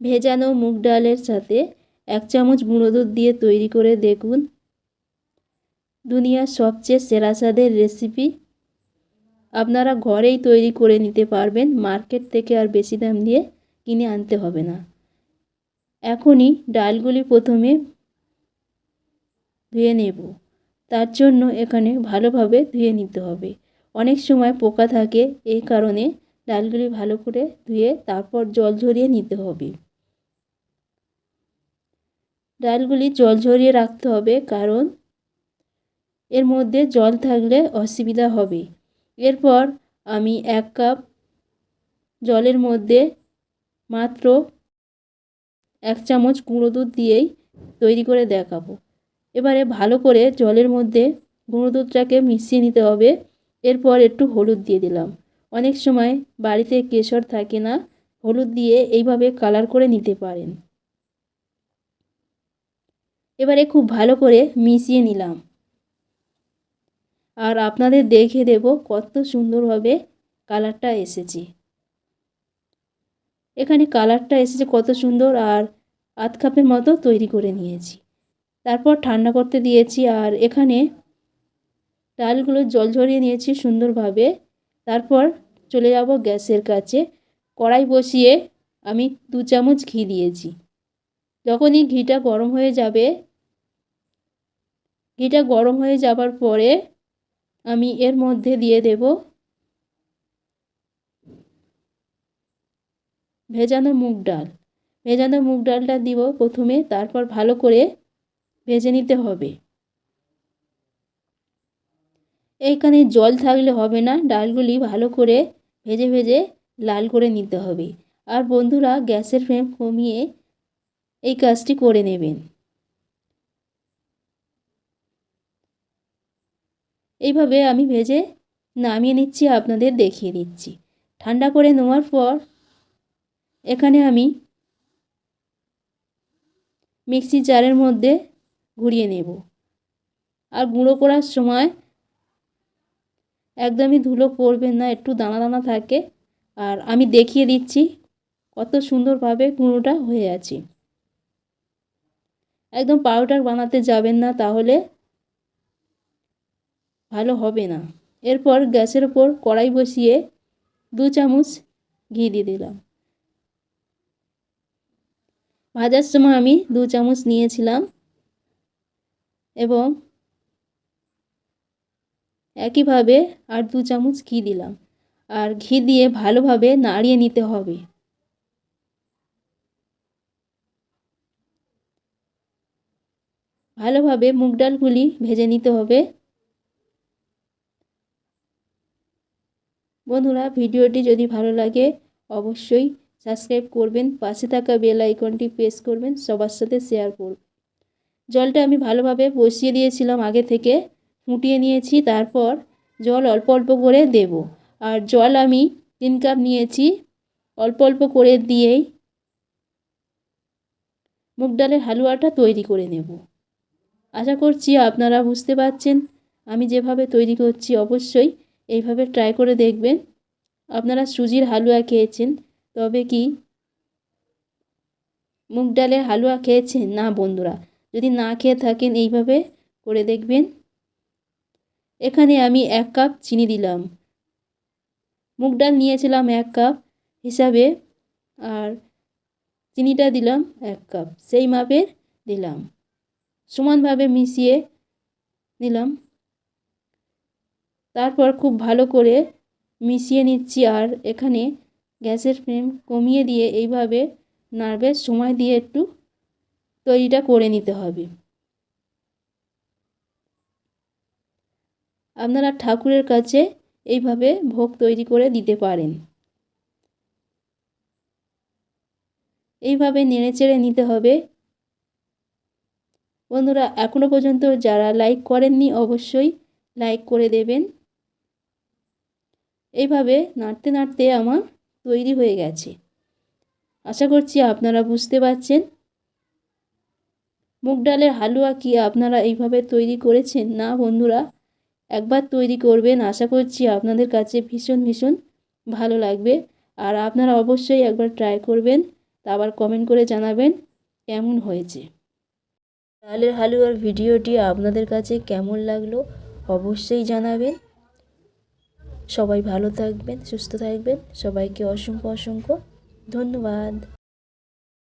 ভেজানো মুগ ডালের সাথে এক চামচ গুঁড়ো দুধ দিয়ে তৈরি করে দেখুন। দুনিয়ার সবচেয়ে সেরা স্বাদের রেসিপি আপনারা ঘরেই তৈরি করে নিতে পারবেন, মার্কেট থেকে আর বেশি দাম দিয়ে কিনে আনতে হবে না। এখনই ডালগুলি প্রথমে ধুয়ে নেব। তার জন্য এখানে ভালোভাবে ধুয়ে নিতে হবে। অনেক সময় পোকা থাকে, এই কারণে ডালগুলি ভালো করে ধুয়ে তারপর জল ঝরিয়ে নিতে হবে। ডালগুলি জল ঝরিয়ে রাখতে হবে, কারণ এর মধ্যে জল থাকলে অসুবিধা হবে। এরপর আমি এক কাপ জলের মধ্যে মাত্র এক চামচ গুঁড়ো দুধ দিয়েই তৈরি করে দেখাবো। এবারে ভালো করে জলের মধ্যে গুঁড়ো দুধটাকে মিশিয়ে নিতে হবে। এরপর একটু হলুদ দিয়ে দিলাম। অনেক সময় বাড়িতে কেশর থাকে না, হলুদ দিয়ে এইভাবে কালার করে নিতে পারেন। এবারে খুব ভালো করে মিশিয়ে নিলাম। আর আপনাদের দেখে দেব কত সুন্দরভাবে কালারটা এসেছে। এখানে কালারটা এসেছে কত সুন্দর আর আধ কাপের মতো তৈরি করে নিয়েছি। তারপর ঠান্ডা করতে দিয়েছি আর এখানে ডালগুলো জল ঝরিয়ে নিয়েছি সুন্দরভাবে। তারপর চলে যাব গ্যাসের কাছে। কড়াই বসিয়ে আমি দু চামচ ঘি দিয়েছি। যখনই ঘিটা গরম হয়ে যাবে ঘিটা গরম হয়ে যাবার পরে আমি এর মধ্যে দিয়ে দেব ভেজানো মুগ ডাল। ভেজানো মুগ ডালটা দিব প্রথমে, তারপর ভালো করে ভেজে নিতে হবে। এইখানে জল থাকলে হবে না, ডালগুলি ভালো করে ভেজে ভেজে লাল করে নিতে হবে। আর বন্ধুরা, গ্যাসের ফ্লেম কমিয়ে এই কাজটি করে নেবেন। এইভাবে আমি ভেজে নামিয়ে নিচ্ছি, আপনাদের দেখিয়ে দিচ্ছি। ঠান্ডা করে নেওয়ার পর এখানে আমি মিক্সি জারের মধ্যে ঘুরিয়ে নেব। আর গুঁড়ো করার সময় একদমই ধুলো পড়বে না, একটু দানা দানা থাকে। আর আমি দেখিয়ে দিচ্ছি কত সুন্দরভাবে গুঁড়োটা হয়ে আছে। একদম পাউডার বানাতে যাবেন না, তাহলে ভালো হবে না। এরপর গ্যাসের ওপর কড়াই বসিয়ে দু চামচ ঘি দিয়ে দিলাম। ভাজার সময় আমি দু চামচ নিয়েছিলাম এবং একইভাবে আর দু চামচ ঘি দিলাম। আর ঘি দিয়ে ভালোভাবে নাড়িয়ে নিতে হবে। ভালোভাবে মুগ ডালগুলি ভেজে নিতে হবে। বন্ধুরা, ভিডিওটি যদি ভালো লাগে, অবশ্যই সাবস্ক্রাইব করবেন, পাশে থাকা বেল আইকনটি প্রেস করবেন, সবার সাথে শেয়ার করবেন। জলটা আমি ভালোভাবে বসিয়ে দিয়েছিলাম আগে থেকে, ফুটিয়ে নিয়েছি, তারপর জল অল্প অল্প করে দেব। আর জল আমি তিন কাপ নিয়েছি, অল্প অল্প করে দিয়েই মুগ ডালের হালুয়াটা তৈরি করে নেব। আশা করছি আপনারা বুঝতে পারছেন, আমি যেভাবে তৈরি করছি, অবশ্যই এইভাবে ট্রাই করে দেখবেন। আপনারা সুজির হালুয়া খেয়েছেন, তবে কি মুগ ডালের হালুয়া খেয়েছেন? না বন্ধুরা, যদি না খেয়ে থাকেন এইভাবে করে দেখবেন। এখানে আমি এক কাপ চিনি দিলাম। মুগ ডাল নিয়েছিলাম এক কাপ হিসাবে, আর চিনিটা দিলাম এক কাপ। সেই মাপের দিলাম। সমানভাবে মিশিয়ে নিলাম। তারপর খুব ভালো করে মিশিয়ে নিচ্ছি আর এখানে গ্যাসের ফ্লেম কমিয়ে দিয়ে এইভাবে নাড়বে সময় দিয়ে একটু তৈরিটা করে নিতে হবে। আপনারা ঠাকুরের কাছে এইভাবে ভোগ তৈরি করে দিতে পারেন। এইভাবে নেড়ে চেড়ে নিতে হবে। বন্ধুরা এখনও পর্যন্ত যারা লাইক করেননি অবশ্যই লাইক করে দেবেন। এইভাবে নাড়তে নাড়তে আমার তৈরি হয়ে গেছে। আশা করছি আপনারা বুঝতে পারছেন। মুগ ডালের হালুয়া কি আপনারা এইভাবে তৈরি করেছেন? না বন্ধুরা, একবার তৈরি করবেন। আশা করছি আপনাদের কাছে ভীষণ ভীষণ ভালো লাগবে। আর আপনারা অবশ্যই একবার ট্রাই করবেন, তা আবার কমেন্ট করে জানাবেন কেমন হয়েছে। ডালের হালুয়ার ভিডিওটি আপনাদের কাছে কেমন লাগল অবশ্যই জানাবেন। সবাই ভালো থাকবেন সুস্থ থাকবেন। সবাইকে অসংখ্য অসংখ্য ধন্যবাদ।